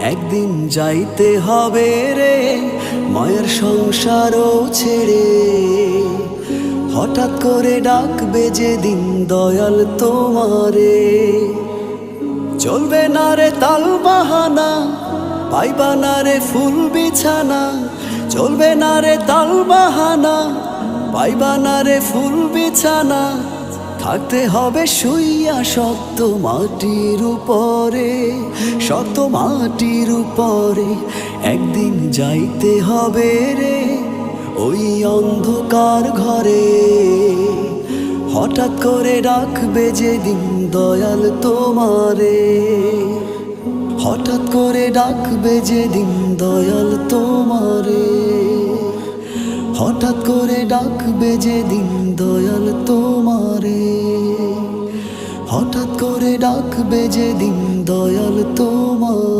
একদিন যাইতে হবে রে, মায়ের সংসারও ছেড়ে। হঠাৎ করে ডাকবে যেদিন দয়াল তোমারে। চলবে না রে তাল বাহানা, পাইবা না রে ফুল বিছানা। চলবে না রে তাল বাহানা, পাইবা না রে ফুল বিছানা। থাকতে হবে শুইয়া শক্ত মাটির উপরে, শক্ত মাটির উপরে একদিন যাইতে হবে রে ওই অন্ধকার ঘরে। হঠাৎ করে ডাকবে যেদিন দয়াল তোমারে। হঠাৎ করে ডাকবে যেদিন দয়াল তোমারে। হঠাৎ করে ডাকবে যেদিন দয়াল হঠাৎ করে ডাকবে যেদিন দয়াল তোমার।